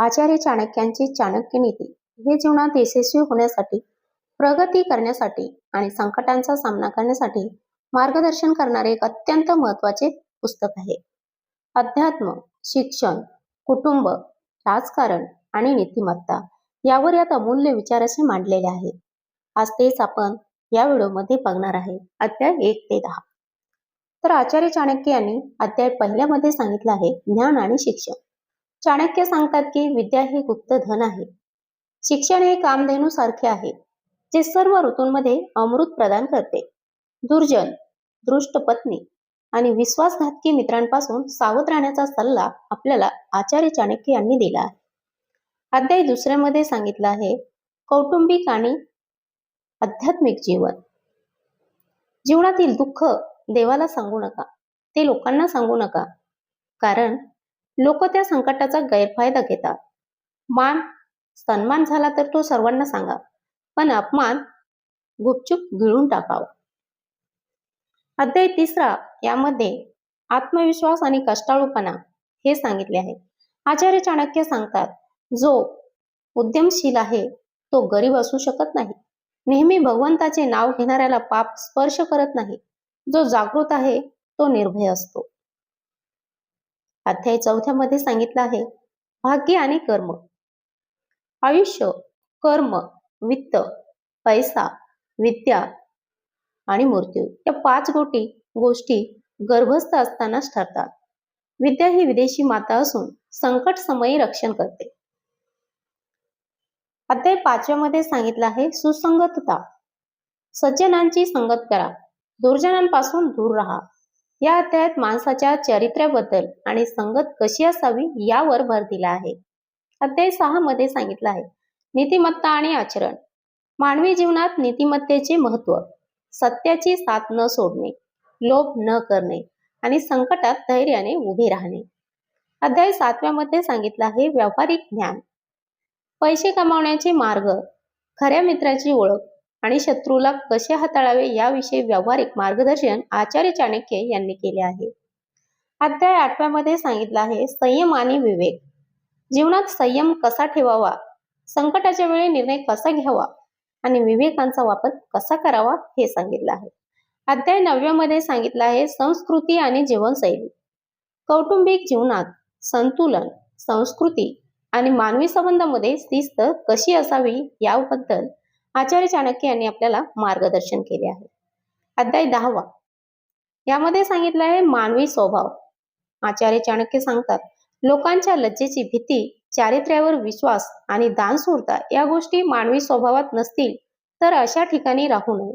आचार्य चाणक्यांची चाणक्य नीती. हे जीवनात यशस्वी होण्यासाठी प्रगती करण्यासाठी आणि संकटांचा सामना करण्यासाठी मार्गदर्शन करणारे एक अत्यंत महत्त्वाचे पुस्तक आहे. अध्यात्म शिक्षण कुटुंब राजकारण आणि नीतिमत्ता यावर यात अमूल्य विचार असे मांडलेले आहे. आज तेच आपण या व्हिडिओमध्ये बघणार आहे. अध्याय एक ते दहा. तर आचार्य चाणक्य यांनी अध्याय पहिल्यामध्ये सांगितलं आहे ज्ञान आणि शिक्षण. चाणक्य सांगतात की विद्या हे गुप्त धन आहे. शिक्षण हे कामधेनू सारखे आहे जे सर्व ऋतूंमध्ये अमृत प्रदान करते. दुर्जन दृष्ट पत्नी आणि विश्वासघातकी मित्रांपासून सावध राहण्याचा सल्ला आपल्याला आचार्य चाणक्य यांनी दिला आहे. अध्याय दुसऱ्यामध्ये सांगितलं आहे कौटुंबिक आणि आध्यात्मिक जीवन. जीवनातील दुःख देवाला सांगू नका ते लोकांना सांगू नका. कारण लोक त्या संकटाचा गैरफायदा घेतात. मान सन्मान झाला तर तो सर्वांना सांगा. पण अपमान गुपचूप गिळून टाकावा. अध्याय तिसरा यामध्ये आत्मविश्वास आणि कष्टाळूपणा हे सांगितले आहे. आचार्य चाणक्य सांगतात जो उद्यमशील आहे तो गरीब असू शकत नाही. नेहमी भगवंताचे नाव घेणाऱ्याला पाप स्पर्श करत नाही. जो जागृत आहे तो निर्भय असतो. अध्याय चौथ्यामध्ये सांगितलं आहे भाग्य आणि कर्म. आयुष्य कर्म वित्त पैसा विद्या आणि मृत्यू. या पाच गोटी गोष्टी गर्भस्थ असतानाच ठरतात. विद्या ही विदेशी माता असून संकट समयी रक्षण करते. अध्याय पाचव्यामध्ये सांगितलं आहे सुसंगतता. सज्जनांची संगत करा. दुर्जनांपासून दूर राहा. या अध्यायात माणसाच्या चरित्र्याबद्दल आणि संगत कशी असावी यावर भर दिला आहे. अध्याय सहा मध्ये सांगितलं आहे नीतिमत्ता आणि आचरण. मानवी जीवनात नीतिमत्तेचे महत्त्व सत्याची साथ न सोडणे लोभ न करणे आणि संकटात धैर्याने उभे राहणे. अध्याय सातव्यामध्ये सांगितलं आहे व्यावहारिक ज्ञान. पैसे कमावण्याचे मार्ग खऱ्या मित्राची ओळख आणि शत्रूला कसे हाताळावे याविषयी व्यावहारिक मार्गदर्शन आचार्य चाणक्य यांनी केले आहे. अध्याय आठव्यामध्ये सांगितलं आहे संयम आणि विवेक. जीवनात संयम कसा ठेवावा? संकटाच्या वेळी निर्णय कसा घ्यावा? आणि विवेकांचा वापर कसा करावा हे सांगितलं आहे. अध्याय नवव्यामध्ये सांगितलं आहे संस्कृती आणि जीवनशैली. कौटुंबिक जीवनात संतुलन संस्कृती आणि मानवी संबंधामध्ये शिस्त कशी असावी याबद्दल आचार्य चाणक्य यांनी आपल्याला मार्गदर्शन केले आहे. अध्याय दहावा. यामध्ये सांगितलं आहे मानवी स्वभाव. आचार्य चाणक्य सांगतात लोकांच्या लज्जेची भीती चारित्र्यावर विश्वास आणि दानसूरता या गोष्टी मानवी स्वभावात नसतील तर अशा ठिकाणी राहू नये.